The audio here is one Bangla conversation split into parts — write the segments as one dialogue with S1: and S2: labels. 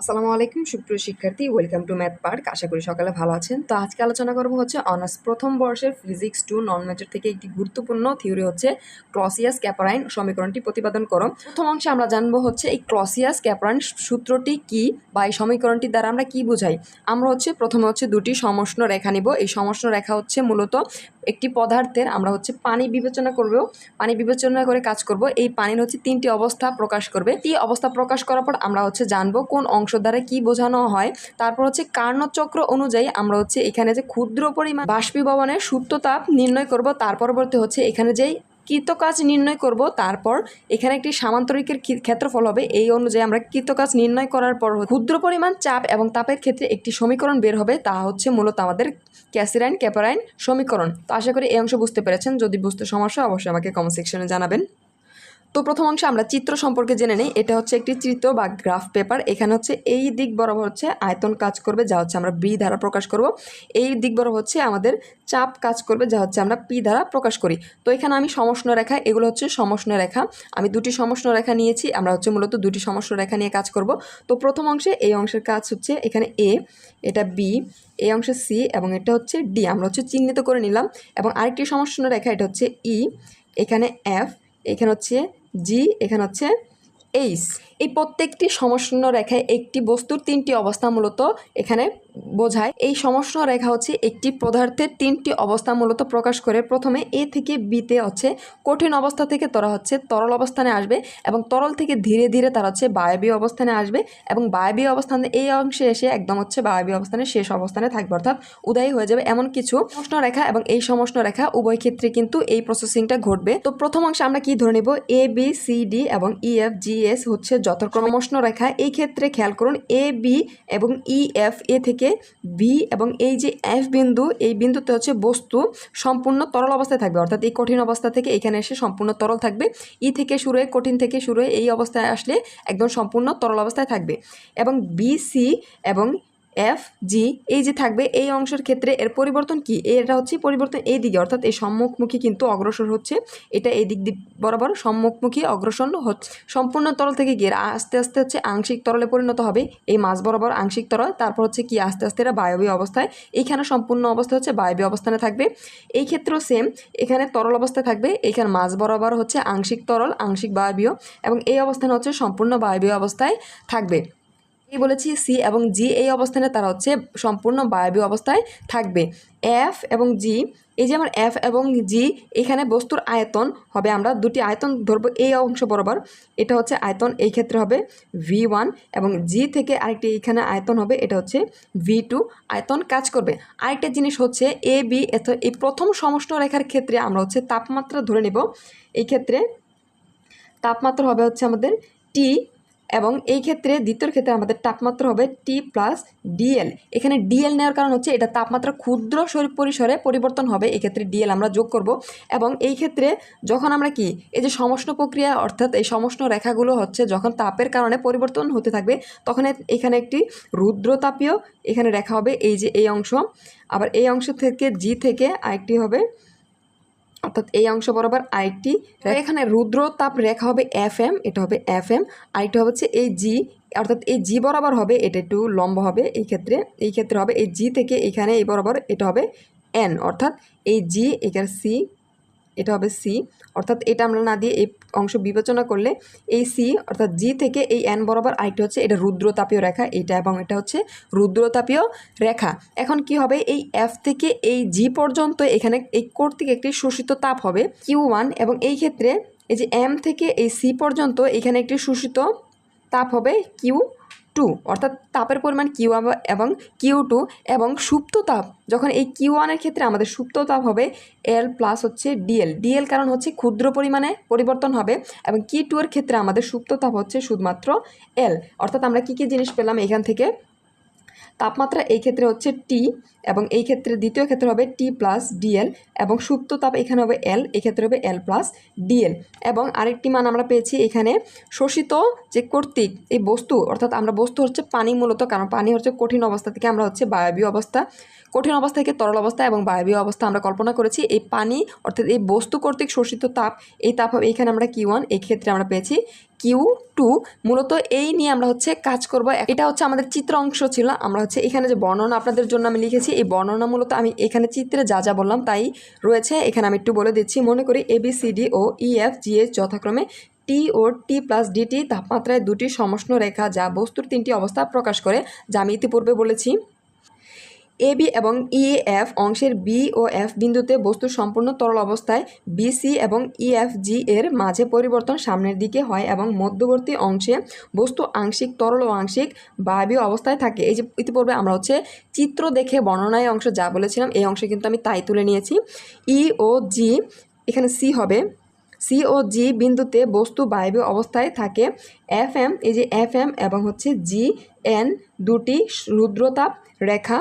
S1: আসসালামু আলাইকুম, সুপ্রিয় শিক্ষার্থী। ওয়েলকাম টু ম্যাথ পার্ক আশা করি সকালে ভালো আছেন। তো আজকে আলোচনা করব হচ্ছে অনার্স প্রথম বর্ষের ফিজিক্স টু নন মেজর থেকে একটি গুরুত্বপূর্ণ থিওরি হচ্ছে ক্লসিয়াস ক্যাপারাইন সমীকরণটি প্রতিপাদন করো। প্রথম অংশে আমরা জানব হচ্ছে এই ক্লসিয়াস ক্যাপারাইন সূত্রটি কি বা এই সমীকরণটির দ্বারা আমরা কি বোঝাই? আমরা হচ্ছে প্রথমে হচ্ছে দুটি সমষ্ণ রেখা নিব। এই সমষ্ণ রেখা হচ্ছে মূলত একটি পদার্থের আমরা হচ্ছে পানি বিবেচনা করব পানি বিবেচনা করে কাজ করব। এই পানির হচ্ছে তিনটি অবস্থা প্রকাশ করবে। এই অবস্থা প্রকাশ করার পর আমরা হচ্ছে জানব কোন অংশ দ্বারা কি বোঝানো হয়। তারপর হচ্ছে কার্ণচক্র অনুযায়ী আমরা হচ্ছে এখানে যে ক্ষুদ্র পরিমাণ বাষ্পীভবনের সুপ্ত তাপ নির্ণয় করব। তার পরবর্তী হচ্ছে এখানে যেই কৃতকাজ নির্ণয় করব, তারপর এখানে একটি সামান্তরিকের ক্ষেত্রফল হবে। এই অনুযায়ী আমরা কৃতকাজ নির্ণয় করার পর ক্ষুদ্র পরিমাণ চাপ এবং তাপের ক্ষেত্রে একটি সমীকরণ বের হবে। তা হচ্ছে মূলত আমাদের ক্যাসিরাইন ক্যাপারাইন সমীকরণ। তো আশা করি এই অংশ বুঝতে পেরেছেন। যদি বুঝতে সমস্যা অবশ্যই আমাকে কমেন্ট সেকশনে জানাবেন। তো প্রথম অংশে আমরা চিত্র সম্পর্কে জেনে নিই। এটা হচ্ছে একটি চিত্র বা গ্রাফ পেপার। এখানে হচ্ছে এই দিক বরাবর হচ্ছে আয়তন কাজ করবে, যা হচ্ছে আমরা বি দ্বারা প্রকাশ করব। এই দিক বরাবর হচ্ছে আমাদের চাপ কাজ করবে, যা হচ্ছে আমরা পি দ্বারা প্রকাশ করি। তো এখানে আমি সমষ্ণ রেখা, এগুলো হচ্ছে সমষ্ণ রেখা। আমি দুটি সমষ্ণ রেখা নিয়েছি, আমরা হচ্ছে মূলত দুটি সমষ্ণ রেখা নিয়ে কাজ করব। তো প্রথম অংশে এই অংশের কাজ হচ্ছে এখানে এ, এটা বি এই অংশে সি এবং এটা হচ্ছে ডি। আমরা হচ্ছে চিহ্নিত করে নিলাম এবং আরেকটি সমষ্ণ রেখা, এটা হচ্ছে ই। এখানে এফ, এখানে হচ্ছে জি এখানে হচ্ছে এইচ এই প্রত্যেকটি সমষ্ণ রেখায় একটি বস্তুর তিনটি অবস্থা মূলত এখানে বোঝায়। এই সমষ্ণ রেখা হচ্ছে একটি পদার্থের তিনটি অবস্থা মূলত প্রকাশ করে। প্রথমে এ থেকে বিতে হচ্ছে কঠিন অবস্থা থেকে তারা হচ্ছে তরল অবস্থানে আসবে এবং তরল থেকে ধীরে ধীরে তারা হচ্ছে বায়বীয় অবস্থানে আসবে এবং বায়বীয় অবস্থানে এই অংশে এসে একদম হচ্ছে বায়বীয় অবস্থানে শেষ অবস্থানে থাকবে অর্থাৎ উদয় হয়ে যাবে এমন কিছু সমষ্ণ রেখা এবং এই সমষ্ণ রেখা উভয় ক্ষেত্রে কিন্তু এই প্রসেসিংটা ঘটবে। তো প্রথম অংশে আমরা কি ধরে নেব? এ বি সি ডি এবং ই এফ জি এস হচ্ছে যথাক্রমে সমষ্ণ রেখা, এই ক্ষেত্রে খেয়াল করুন এ বি এবং ই এফ এ থেকে বি এবং এই যে এফ বিন্দু, এই বিন্দুতে হচ্ছে বস্তু সম্পূর্ণ তরল অবস্থায় থাকবে। অর্থাৎ এই কঠিন অবস্থা থেকে এখানে এসে সম্পূর্ণ তরল থাকবে। ই থেকে শুরু হয়ে, কঠিন থেকে শুরু হয়ে এই অবস্থায় আসলে একদম সম্পূর্ণ তরল অবস্থায় থাকবে। এবং বি সি এবং এফ জি এই যে থাকবে, এই অংশের ক্ষেত্রে এর পরিবর্তন কি? এটা হচ্ছে পরিবর্তন এই দিকে, অর্থাৎ এই সম্মুখমুখী কিন্তু অগ্রসর হচ্ছে। এটা এই দিক বরাবর সম্মুখমুখী অগ্রসর হচ্ছে। সম্পূর্ণ তরল থেকে গিয়ে আস্তে আস্তে হচ্ছে আংশিক তরলে পরিণত হবে। এই মাছ বরাবর আংশিক তরল, তারপর হচ্ছে কি আস্তে আস্তে এরা বায়বীয় অবস্থায়। এইখানে সম্পূর্ণ অবস্থা হচ্ছে বায়বীয় অবস্থানে থাকবে। এই ক্ষেত্রেও সেম এখানে তরল অবস্থায় থাকবে, এখানে মাছ বরাবর হচ্ছে আংশিক তরল, আংশিক বায়বীয় এবং এই অবস্থানে হচ্ছে সম্পূর্ণ বায়বীয় অবস্থায় থাকবে। এই বলেছি সি এবং জি এই অবস্থানে তারা হচ্ছে সম্পূর্ণ বায়বীয় অবস্থায় থাকবে। এফ এবং জি এই যে আমার এফ এবং জি এখানে বস্তুর আয়তন হবে, আমরা দুটি আয়তন ধরবো এই অংশ বরাবর। এটা হচ্ছে আয়তন, এই ক্ষেত্রে হবে ভি ওয়ান এবং জি থেকে আরেকটি এখানে আয়তন হবে, এটা হচ্ছে ভি টু আয়তন কাজ করবে। আরেকটা জিনিস হচ্ছে এ বি এই প্রথম সমষ্ণ রেখার ক্ষেত্রে আমরা হচ্ছে তাপমাত্রা ধরে নেব। এই ক্ষেত্রে তাপমাত্রা হবে হচ্ছে আমাদের টি এবং এই ক্ষেত্রে দ্বিতীয় ক্ষেত্রে আমাদের তাপমাত্রা হবে টি প্লাস ডিএল এখানে ডিএল নেওয়ার কারণ হচ্ছে এটা তাপমাত্রা ক্ষুদ্র শরীর পরিসরে পরিবর্তন হবে, এক্ষেত্রে ডিএল আমরা যোগ করব। এবং এই ক্ষেত্রে যখন আমরা কি, এই যে সমষ্ণ প্রক্রিয়া অর্থাৎ এই সমষ্ণ রেখাগুলো হচ্ছে যখন তাপের কারণে পরিবর্তন হতে থাকবে, তখন এখানে একটি রুদ্রতাপীয় এখানে রেখা হবে এই যে এই অংশ। আবার এই অংশ থেকে জি থেকে আরেকটি হবে অর্থাৎ এই অংশ বরাবর আরেকটি। এখানে রুদ্র তাপ রেখা হবে এফ এম এটা হবে এফ এম আরেকটা হচ্ছে এই জি অর্থাৎ এই জি বরাবর হবে এটা একটু লম্ব হবে এই ক্ষেত্রে এই ক্ষেত্রে হবে এই জি থেকে এখানে এই বরাবর এটা হবে এন অর্থাৎ এই জি এখানে সি এটা হবে সি অর্থাৎ এটা আমরা না দিয়ে এই অংশ বিবেচনা করলে এই সি অর্থাৎ জি থেকে এই এন বরাবর আরেকটা হচ্ছে এটা রুদ্রতাপীয় রেখা, এটা এবং এটা হচ্ছে রুদ্রতাপীয় রেখা। এখন কি হবে? এই এফ থেকে এই জি পর্যন্ত এখানে এই কর্তৃক একটি শোষিত তাপ হবে কিউ ওয়ান এবং এই ক্ষেত্রে এই যে এম থেকে এই সি পর্যন্ত এখানে একটি শোষিত তাপ হবে কিউ টু অর্থাৎ তাপের পরিমাণ কিউ এবং কিউ টু এবং সুপ্ত তাপ। যখন এই কিউ ওয়ানের ক্ষেত্রে আমাদের সুপ্ত তাপ হবে এল প্লাস হচ্ছে ডিএল ডিএল কারণ হচ্ছে ক্ষুদ্র পরিমাণে পরিবর্তন হবে এবং কি টু এর ক্ষেত্রে আমাদের সুপ্ত তাপ হচ্ছে শুধুমাত্র এল অর্থাৎ আমরা কী কী জিনিস পেলাম এখান থেকে? তাপমাত্রা এই ক্ষেত্রে হচ্ছে টি এবং এই ক্ষেত্রে দ্বিতীয় ক্ষেত্রে হবে টি প্লাস ডিএল এবং সুপ্ত তাপ এখানে হবে এল এক্ষেত্রে হবে এল প্লাস ডিএল এবং আরেকটি মান আমরা পেয়েছি এখানে শোষিত যে কর্তৃক, এই বস্তু, অর্থাৎ আমরা বস্তু হচ্ছে পানি মূলত, কারণ পানি হচ্ছে কঠিন অবস্থা থেকে আমরা হচ্ছে বায়বীয় অবস্থা, কঠিন অবস্থা থেকে তরল অবস্থা এবং বায়বীয় অবস্থা আমরা কল্পনা করেছি। এই পানি, অর্থাৎ এই বস্তু কর্তৃক শোষিত তাপ, এই তাপ এখানে আমরা কি ওয়ান এই ক্ষেত্রে আমরা পেয়েছি কিউ টু, মূলত এই নিয়ে আমরা হচ্ছে কাজ করব। এটা হচ্ছে আমাদের চিত্র অংশ ছিল। আমরা হচ্ছে এখানে যে বর্ণনা আপনাদের জন্য আমি লিখেছি, এই বর্ণনা মূলত আমি এখানে চিত্রে যা যা বললাম তাই রয়েছে। এখানে আমি একটু বলে দিচ্ছি, মনে করি এ বি সি ডি ও ই এফ জি এইচ যথাক্রমে টি ও টি প্লাস ডিটি তাপমাত্রায় দুটি সমষ্ণ রেখা যা বস্তুর তিনটি অবস্থা প্রকাশ করে, যা আমি ইতিপূর্বে বলেছি। এ, বি এবং ই, এফ অংশের বি ও এফ বিন্দুতে বস্তু সম্পূর্ণ তরল অবস্থায় বি, সি এবং ই, এফ, জি এর মাঝে পরিবর্তন সামনের দিকে হয় এবং মধ্যবর্তী অংশে বস্তু আংশিক, তরল ও আংশিক বায়বীয় অবস্থায় থাকে। এই যে ইতিপূর্বে আমরা হচ্ছে চিত্র দেখে বর্ণনায় অংশ যা বলেছিলাম, এই অংশে কিন্তু আমি তাই তুলে নিয়েছি। ই ও জি, এখানে সি হবে। সি ও জি বিন্দুতে বস্তু বায়বীয় অবস্থায় থাকে। এফ এম, এই যে এফ এম এবং হচ্ছে জি এন দুটি রুদ্রতাপ রেখা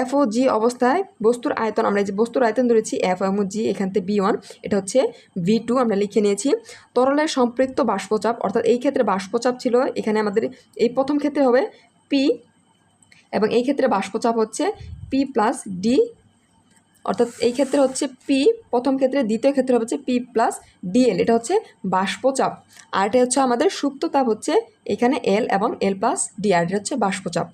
S1: এফ ও জি অবস্থায় বস্তুর আয়তন, আমরা যে বস্তুর আয়তন ধরেছি এফ এবং জি এখান থেকে বি ওয়ান এটা হচ্ছে ভি টু আমরা লিখে নিয়েছি। তরলের সম্পৃক্ত বাষ্পচাপ, অর্থাৎ এই ক্ষেত্রে বাষ্পচাপ ছিল, এখানে আমাদের এই প্রথম ক্ষেত্রে হবে পি এবং এই ক্ষেত্রে বাষ্পচাপ হচ্ছে পি প্লাস ডি অর্থাৎ এই ক্ষেত্রে হচ্ছে পি প্রথম ক্ষেত্রে দ্বিতীয় ক্ষেত্রে হচ্ছে পি প্লাস ডিএল এটা হচ্ছে বাষ্পচাপ। আর এটা হচ্ছে আমাদের সুপ্ত তাপ হচ্ছে এখানে এল এবং এল প্লাস ডি আর এটা হচ্ছে বাষ্পচাপ।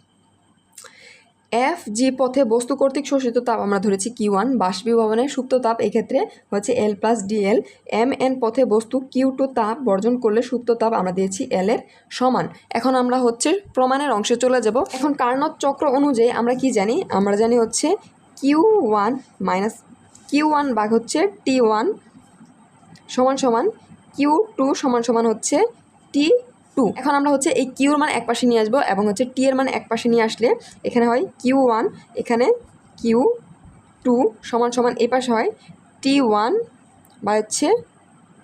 S1: এফ জি পথে বস্তু কর্তৃক শোষিত তাপ আমরা ধরেছি কিউ ওয়ান বাষ্পীভবনের সুপ্ত তাপ এক্ষেত্রে হচ্ছে L plus DL M N পথে বস্তু কিউ টু তাপ বর্জন করলে সুপ্ত তাপ আমরা দিয়েছি এল এর সমান। এখন আমরা হচ্ছে প্রমাণের অংশে চলে যাব। এখন কার্নট চক্র অনুযায়ী আমরা কি জানি? আমরা জানি হচ্ছে Q one minus Q one বাঘ হচ্ছে টি ওয়ান সমান সমান কিউ টু সমান সমান হচ্ছে টি টু। এখন আমরা হচ্ছে এই কিউর মান এক পাশে নিয়ে আসব এবং হচ্ছে টি এর মান এক পাশে নিয়ে আসলে এখানে হয় কিউ ওয়ান, এখানে কিউ টু সমান সমান এই পাশে হয় টি ওয়ান বা হচ্ছে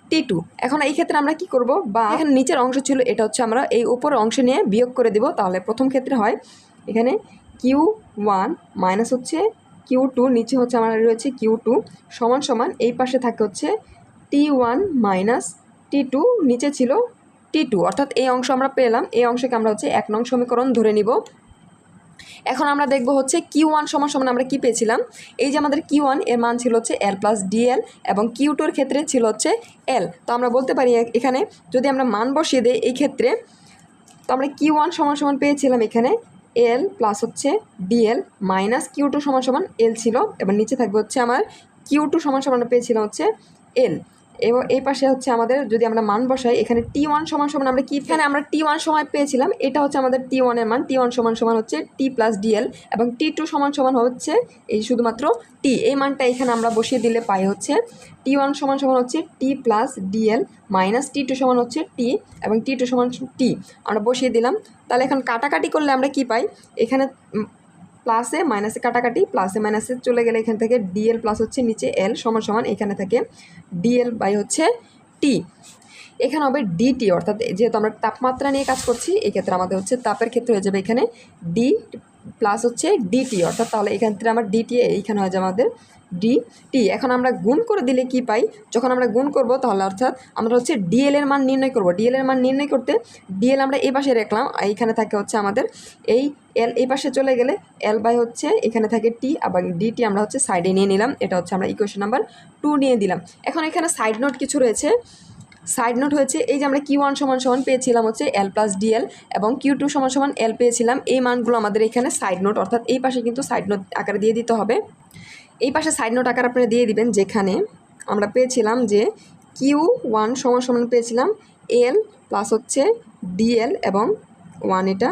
S1: টি টু। এখন এই ক্ষেত্রে আমরা কি করব? বা এখানে নিচের অংশ ছিল, এটা হচ্ছে আমরা এই উপরের অংশ নিয়ে বিয়োগ করে দেব। তাহলে প্রথম ক্ষেত্রে হয় এখানে কিউ ওয়ান মাইনাস হচ্ছে কিউ টু, নিচে হচ্ছে আমার রয়েছে কিউ টু সমান সমান এই পাশে থাকে হচ্ছে T one minus T two, নিচে ছিল টি টু, অর্থাৎ এই অংশ আমরা পেলাম। এই অংশকে আমরা হচ্ছে এক নং সমীকরণ ধরে নিব। এখন আমরা দেখব হচ্ছে কিউ ওয়ান সমান সমান আমরা কি পেয়েছিলাম? এই যে আমাদের কিউ ওয়ান, এর মান ছিল হচ্ছে এল প্লাস ডিএল এবং কিউ টুর ক্ষেত্রে ছিল হচ্ছে এল। তো আমরা বলতে পারি এখানে যদি আমরা মান বসিয়ে দিই এই ক্ষেত্রে, তো আমরা কিউ ওয়ান সমান সমান পেয়েছিলাম এখানে এল প্লাস হচ্ছে D L minus Q two সমান সমান এল ছিল। এবং নিচে থাকবে হচ্ছে আমার কিউ টু সমান সমান পেয়েছিলাম হচ্ছে এল। এবং এই পাশে হচ্ছে আমাদের যদি আমরা মান বসাই, এখানে টি ওয়ান সমান সমান আমরা কি এখানে আমরা টি ওয়ান সময় পেয়েছিলাম, এটা হচ্ছে আমাদের টি ওয়ানের মান। টি ওয়ান সমান সমান হচ্ছে টি প্লাস ডিএল এবং টি টু সমান সমান হচ্ছে এই শুধুমাত্র টি এই মানটা এখানে আমরা বসিয়ে দিলে পাই হচ্ছে টি ওয়ান সমান সমান হচ্ছে T plus DL minus T two সমান হচ্ছে টি এবং টি টু সমান টি আমরা বসিয়ে দিলাম। তাহলে এখন কাটাকাটি করলে আমরা কি পাই? এখানে প্লাসে মাইনাসে কাটাকাটি প্লাসে মাইনাসে চলে গেলে এখান থেকে ডিএল প্লাস হচ্ছে নিচে এল সমান সমান এখানে থাকে ডিএল বাই হচ্ছে টি এখানে হবে ডিটি অর্থাৎ যেহেতু আমরা তাপমাত্রা নিয়ে কাজ করছি, এক্ষেত্রে ক্ষেত্রে আমাদের হচ্ছে তাপের ক্ষেত্রে হয়ে যাবে এখানে ডি প্লাস হচ্ছে ডিটি অর্থাৎ তাহলে এখান থেকে আমার ডিটি এইখানে হয়ে যাবে আমাদের ডি টি এখন আমরা গুণ করে দিলে কি পাই? যখন আমরা গুণ করব, তাহলে অর্থাৎ আমরা হচ্ছে ডিএল এর মান নির্ণয় করব। ডিএল এর মান নির্ণয় করতে ডিএল আমরা এই পাশে রাখলাম এইখানে থাকে হচ্ছে আমাদের এই এল এই পাশে চলে গেলে এল বাই হচ্ছে, এখানে থাকে টি আবার ডিটি আমরা হচ্ছে সাইডে নিয়ে নিলাম। এটা হচ্ছে আমরা ইকুয়েশন নাম্বার টু নিয়ে দিলাম। এখন এখানে সাইড নোট কিছু রয়েছে। সাইড নোট হয়েছে, এই যে আমরা কিউ ওয়ান সমান সমান পেয়েছিলাম হচ্ছে এল প্লাস ডিএল এবং কিউ টু সমান সমান এল পেয়েছিলাম, এই মানগুলো আমাদের এখানে সাইড নোট অর্থাৎ এই পাশে কিন্তু সাইড নোট আকারে দিয়ে দিতে হবে। এই পাশে সাইড নোট আকার আপনারা দিয়ে দিবেন, যেখানে আমরা পেয়েছিলাম যে কিউ ওয়ান সমান সমান পেয়েছিলাম এল প্লাস হচ্ছে ডিএল এবং ওয়ান এটা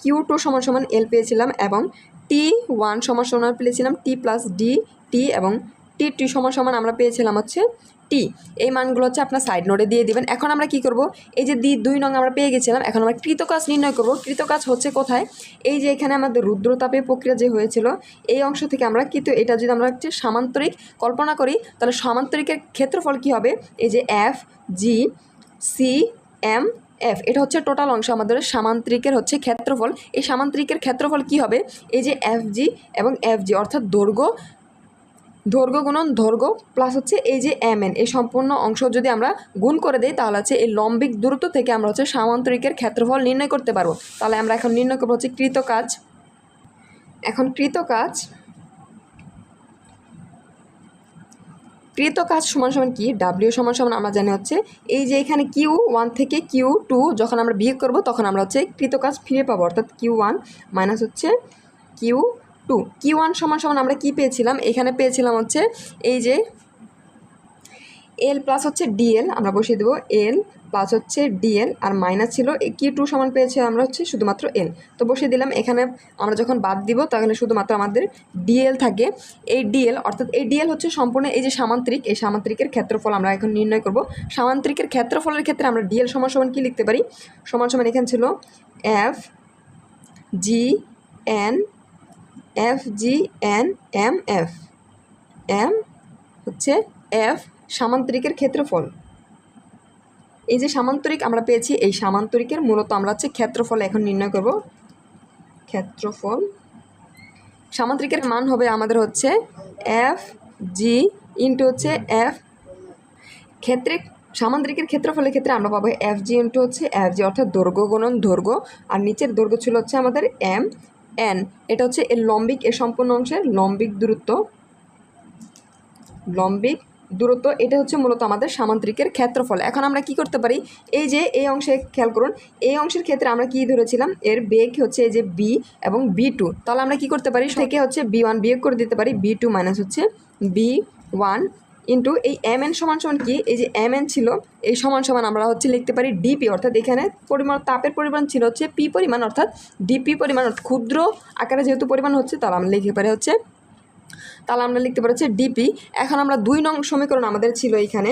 S1: কিউ টু সমান সমান এল পেয়েছিলাম এবং টি ওয়ান সমান সমান পেয়েছিলাম টি প্লাস ডি টি এবং টি টি সমান সমান আমরা পেয়েছিলাম হচ্ছে টি, এই মানগুলো হচ্ছে আপনার সাইড নোটে দিয়ে দিবেন। এখন আমরা কি করব? এই যে দি দুই নং আমরা পেয়ে গেছিলাম, এখন আমরা কৃতকাজ নির্ণয় করব। কৃতকাজ হচ্ছে কোথায়? এই যে এখানে আমাদের রুদ্রতাপের প্রক্রিয়া যে হয়েছিল, এই অংশ থেকে আমরা কিন্তু এটা যদি আমরা হচ্ছে সামান্তরিক কল্পনা করি, তাহলে সামান্তরিকের ক্ষেত্রফল কি হবে? এই যে F G C M F এটা হচ্ছে টোটাল অংশ আমাদের সামান্তরিকের হচ্ছে ক্ষেত্রফল। এই সামান্তরিকের ক্ষেত্রফল কি হবে? এই যে এফ জি এবং এফ জি অর্থাৎ দৈর্ঘ্য দৈর্ঘ্য গুণন দৈর্ঘ্য প্লাস হচ্ছে এই যে এম এন এই সম্পূর্ণ অংশ যদি আমরা গুণ করে দিই, তাহলে হচ্ছে এই লম্বিক দূরত্ব থেকে আমরা হচ্ছে সামান্তরিকের ক্ষেত্রফল নির্ণয় করতে পারব। তাহলে আমরা এখন নির্ণয় করব হচ্ছে কৃত কাজ। এখন কৃত কাজ কৃত কাজ সমান সমান কি? ডাব্লিউ সমান সমান আমরা জানি হচ্ছে এই যে এখানে কিউ ওয়ান থেকে কিউ টু যখন আমরা বিয়োগ করব, তখন আমরা হচ্ছে কৃত কাজ ফিরে পাবো। অর্থাৎ কিউ ওয়ান মাইনাস হচ্ছে কিউ টু কি ওয়ান সমান সমান আমরা কি পেয়েছিলাম? এখানে পেয়েছিলাম হচ্ছে এই যে এল প্লাস হচ্ছে ডিএল আমরা বসিয়ে দেবো এল প্লাস হচ্ছে ডিএল আর মাইনাস ছিল কিউ টু সমান পেয়েছে আমরা হচ্ছে শুধুমাত্র এল তো বসিয়ে দিলাম, এখানে আমরা যখন বাদ দিব তাহলে শুধুমাত্র আমাদের ডিএল থাকে। এই ডিএল অর্থাৎ এই ডিএল হচ্ছে সম্পূর্ণ এই যে সামান্তরিক, এই সামান্তরিকের ক্ষেত্রফল আমরা এখন নির্ণয় করব। সামান্তরিকের ক্ষেত্রফলের ক্ষেত্রে আমরা ডিএল সমান সমান কী লিখতে পারি? সমান সমান এখানে ছিল F G N F G N M F M হচ্ছে এফ সামান্তরিকের ক্ষেত্রফল। এই যে সামান্তরিক আমরা পেয়েছি, এই সামান্তরিকের মূলত আমরা হচ্ছে ক্ষেত্রফল এখন নির্ণয় করব। ক্ষেত্রফল। সামান্তরিকের মান হবে আমাদের হচ্ছে এফ জি ইন্টু হচ্ছে এফ ক্ষেত্রে, সামান্তরিকের ক্ষেত্রফলের ক্ষেত্রে আমরা পাবো এফ জি ইন্টু হচ্ছে এফ জি অর্থাৎ দৈর্ঘ্য গুণন দৈর্ঘ্য। আর নিচের দৈর্ঘ্য ছিল হচ্ছে আমাদের এম এন এটা হচ্ছে এর লম্বিক, এর সম্পূর্ণ অংশের লম্বিক দূরত্ব। লম্বিক দূরত্ব, এটা হচ্ছে মূলত আমাদের সামান্তরিকের ক্ষেত্রফল। এখন আমরা কি করতে পারি? এই যে, এই অংশে খেয়াল করুন, এই অংশের ক্ষেত্রে আমরা কি ধরেছিলাম? এর বেগ হচ্ছে এই যে বি এবং বি টু তাহলে আমরা কি করতে পারি? থেকে হচ্ছে বি ওয়ান বিয়োগ করে দিতে পারি বি টু মাইনাস হচ্ছে বি ওয়ান ইন্টু এই এম এন সমান সমান কি? এই যে এম এন ছিল, এই সমান সমান আমরা হচ্ছে লিখতে পারি ডিপি, অর্থাৎ এখানে পরিমাণ, তাপের পরিমাণ ছিল হচ্ছে পি পরিমাণ, অর্থাৎ ডিপি পরিমাণ ক্ষুদ্র আকারে যেহেতু পরিমাণ হচ্ছে, তাহলে আমরা লিখতে পারি হচ্ছে, তাহলে আমরা লিখতে পারি হচ্ছে ডিপি। এখন আমরা দুই নং সমীকরণ আমাদের ছিল এইখানে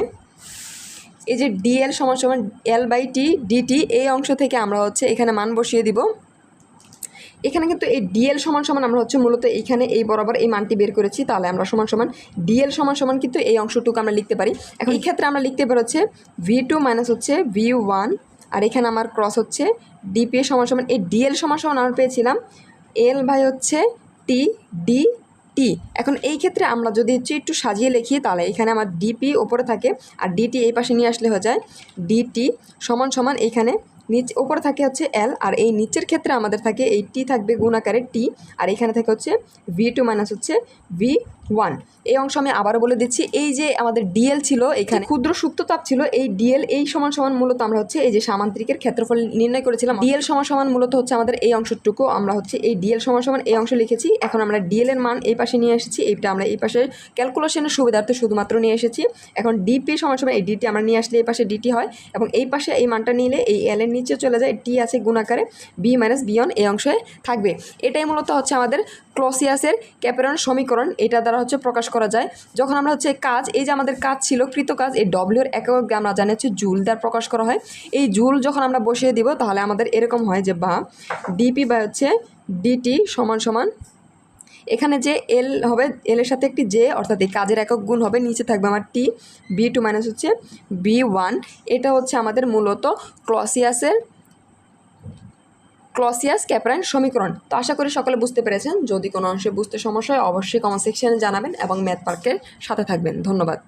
S1: এই যে ডিএল সমান সমান এল বাই টি ডিটি এই অংশ থেকে আমরা হচ্ছে এখানে মান বসিয়ে দিব। এখানে কিন্তু এই ডিএল সমান সমান আমরা হচ্ছে মূলত এইখানে এই বরাবর এই মানটি বের করেছি তাহলে আমরা সমান সমান ডিএল সমান সমান কিন্তু এই অংশটুকু আমরা লিখতে পারি। এখন এই ক্ষেত্রে আমরা লিখতে পারি হচ্ছে ভি টু মাইনাস হচ্ছে ভি ওয়ান আর এখানে আমার ক্রস হচ্ছে ডিপি সমান সমান এই ডিএল সমান সমান আমরা পেয়েছিলাম এল ভাই হচ্ছে টি ডি টি এখন এই ক্ষেত্রে আমরা যদি হচ্ছে একটু সাজিয়ে লিখি তাহলে এখানে আমার ডিপি ওপরে থাকে আর ডিটি এই পাশে নিয়ে আসলে হয়ে যায় ডিটি সমান সমান এইখানে নিচ ওপরে থাকে হচ্ছে এল আর এই নিচের ক্ষেত্রে আমাদের থাকে এই টি থাকবে গুণ আকারে টি আর এখানে থাকে হচ্ছে ভি টু মাইনাস হচ্ছে ভি ওয়ান এই অংশ আমি আবারও বলে দিচ্ছি এই যে আমাদের ডিএল ছিল এখানে ক্ষুদ্র সুপ্ত তাপ ছিল এই ডিএল এই সমান সমান মূলত আমরা হচ্ছে এই যে সামান্তরিকের ক্ষেত্রফল নির্ণয় করেছিলাম। ডিএল সমান সমান মূলত হচ্ছে আমাদের এই অংশটুকু আমরা হচ্ছে এই ডিএল সমান সমান এই অংশ লিখেছি এখন আমরা ডিএল এর মান এই পাশে নিয়ে এসেছি এইটা আমরা এই পাশে ক্যালকুলেশনের সুবিধার্থে শুধুমাত্র নিয়ে এসেছি। এখন ডিপি সমান সমান এই ডিটি আমরা নিয়ে আসলে এই পাশে ডিটি হয় এবং এই পাশে এই মানটা নিলে এই এল এর নিচে চলে যায় টি আছে গুণাকারে বি মাইনাস বিয়ন এই অংশে থাকবে। এটাই মূলত হচ্ছে আমাদের ক্লসিয়াসের ক্যাপেরন সমীকরণ। এটা দ্বারা হচ্ছে প্রকাশ করা যায়। যখন আমরা হচ্ছে কাজ, এই যে আমাদের কাজ ছিল কৃত কাজ এই ডব্লিউর একক আমরা জানি হচ্ছে জুল দ্বারা প্রকাশ করা হয়। এই জুল যখন আমরা বসিয়ে দিব, তাহলে আমাদের এরকম হয় যে বা ডিপি বা হচ্ছে ডিটি সমান সমান এখানে যে এল হবে এল এর সাথে একটি জে অর্থাৎ এই কাজের একক গুণ হবে, নিচে থাকবে আমার টি বি টু মাইনাস হচ্ছে বি ওয়ান এটা হচ্ছে আমাদের মূলত ক্লসিয়াসের ক্লসিয়াস ক্যাপ্রাইন সমীকরণ। তো আশা করি সকলে বুঝতে পেরেছেন। যদি কোনো অংশে বুঝতে সমস্যা হয়, অবশ্যই কমেন্ট সেকশনে জানাবেন এবং ম্যাথ পার্কের সাথে থাকবেন। ধন্যবাদ।